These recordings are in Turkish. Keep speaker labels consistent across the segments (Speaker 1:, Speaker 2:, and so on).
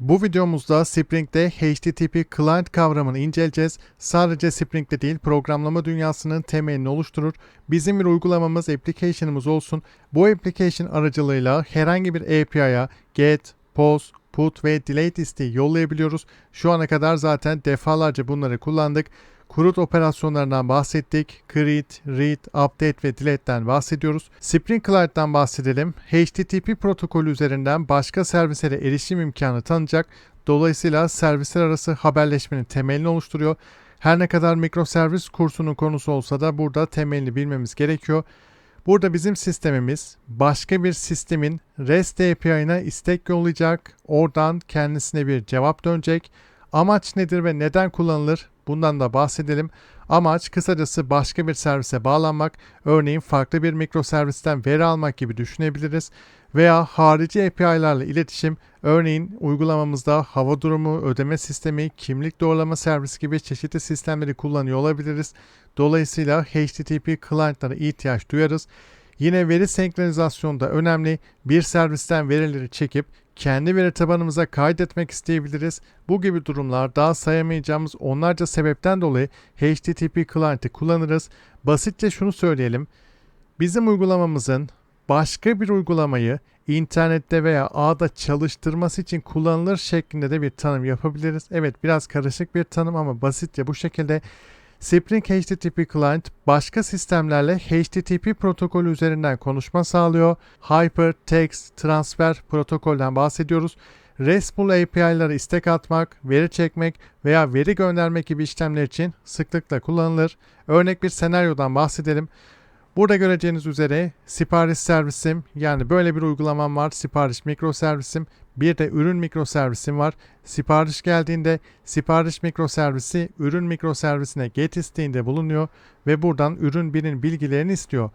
Speaker 1: Bu videomuzda Spring'de HTTP client kavramını inceleyeceğiz. Sadece Spring'de değil programlama dünyasının temelini oluşturur. Bizim bir uygulamamız, application'ımız olsun. Bu application aracılığıyla herhangi bir API'ya get, post, put ve delete isteği yollayabiliyoruz. Şu ana kadar zaten defalarca bunları kullandık. Kurut operasyonlarından bahsettik. Create, read, update ve delete'den bahsediyoruz. Spring Client'tan bahsedelim. HTTP protokolü üzerinden başka servislere erişim imkanı tanıyacak. Dolayısıyla servisler arası haberleşmenin temelini oluşturuyor. Her ne kadar mikroservis kursunun konusu olsa da burada temelini bilmemiz gerekiyor. Burada bizim sistemimiz başka bir sistemin REST API'ına istek yollayacak. Oradan kendisine bir cevap dönecek. Amaç nedir ve neden kullanılır? Bundan da bahsedelim. Amaç kısacası başka bir servise bağlanmak, örneğin farklı bir mikroservisten veri almak gibi düşünebiliriz. Veya harici API'larla iletişim, örneğin uygulamamızda hava durumu, ödeme sistemi, kimlik doğrulama servisi gibi çeşitli sistemleri kullanıyor olabiliriz. Dolayısıyla HTTP client'lara ihtiyaç duyarız. Yine veri senkronizasyonu da önemli. Bir servisten verileri çekip kendi veri tabanımıza kaydetmek isteyebiliriz. Bu gibi durumlar daha sayamayacağımız onlarca sebepten dolayı HTTP client'i kullanırız. Basitçe şunu söyleyelim. Bizim uygulamamızın başka bir uygulamayı internette veya ağda çalıştırması için kullanılır şeklinde de bir tanım yapabiliriz. Evet biraz karışık bir tanım ama basitçe bu şekilde Spring HTTP Client başka sistemlerle HTTP protokolü üzerinden konuşma sağlıyor. Hypertext Transfer protokolden bahsediyoruz. RESTful API'lara istek atmak, veri çekmek veya veri göndermek gibi işlemler için sıklıkla kullanılır. Örnek bir senaryodan bahsedelim. Burada göreceğiniz üzere sipariş servisim yani böyle bir uygulamam var. Sipariş mikroservisim. Bir de ürün mikroservisim var. Sipariş geldiğinde sipariş mikroservisi ürün mikroservisine get isteğinde bulunuyor ve buradan ürün birin bilgilerini istiyor.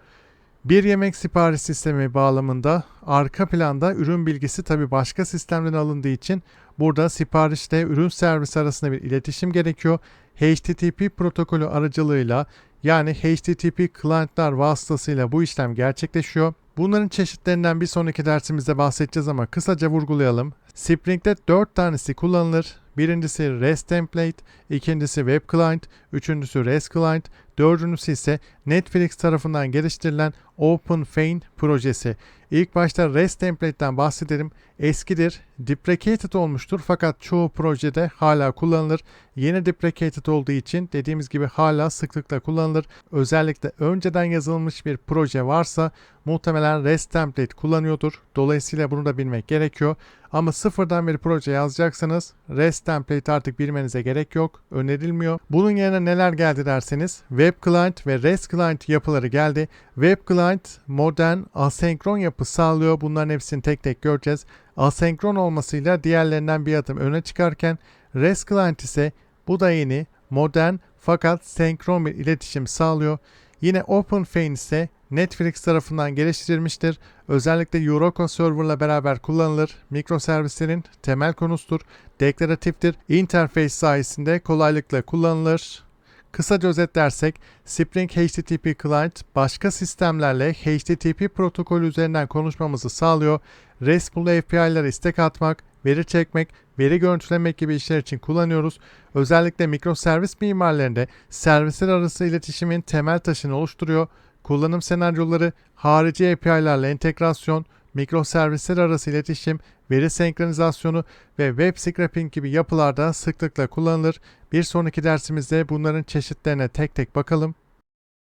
Speaker 1: Bir yemek sipariş sistemi bağlamında arka planda ürün bilgisi tabi başka sistemden alındığı için burada siparişte ürün servisi arasında bir iletişim gerekiyor. HTTP protokolü aracılığıyla yani HTTP client'lar vasıtasıyla bu işlem gerçekleşiyor. Bunların çeşitlerinden bir sonraki dersimizde bahsedeceğiz ama kısaca vurgulayalım. Spring'de 4 tanesi kullanılır. Birincisi REST template, ikincisi web client, üçüncüsü REST client, dördüncüsü ise Netflix tarafından geliştirilen OpenFain projesi. İlk başta REST template'ten bahsedelim. Eskidir, deprecated olmuştur fakat çoğu projede hala kullanılır. Yeni deprecated olduğu için dediğimiz gibi hala sıklıkla kullanılır. Özellikle önceden yazılmış bir proje varsa muhtemelen REST template kullanıyordur. Dolayısıyla bunu da bilmek gerekiyor. Ama sıfırdan bir proje yazacaksanız REST template artık bilmenize gerek yok. Önerilmiyor. Bunun yerine neler geldi derseniz Web Client ve REST Client yapıları geldi. Web Client modern asenkron yapı sağlıyor. Bunların hepsini tek tek göreceğiz. Asenkron olmasıyla diğerlerinden bir adım öne çıkarken REST Client ise bu da yeni, modern fakat senkron bir iletişim sağlıyor. Yine OpenFain ise Netflix tarafından geliştirilmiştir. Özellikle Eureka Server'la beraber kullanılır. Mikroservislerin temel konusudur. Deklaratiftir. Interface sayesinde kolaylıkla kullanılır. Kısaca özetlersek Spring HTTP Client başka sistemlerle HTTP protokolü üzerinden konuşmamızı sağlıyor. RESTful API'lara istek atmak, veri çekmek, veri görüntülemek gibi işler için kullanıyoruz. Özellikle mikroservis mimarlarında servisler arası iletişimin temel taşını oluşturuyor. Kullanım senaryoları, harici API'larla entegrasyon, mikroservisler arası iletişim, veri senkronizasyonu ve web scraping gibi yapılarda sıklıkla kullanılır. Bir sonraki dersimizde bunların çeşitlerine tek tek bakalım.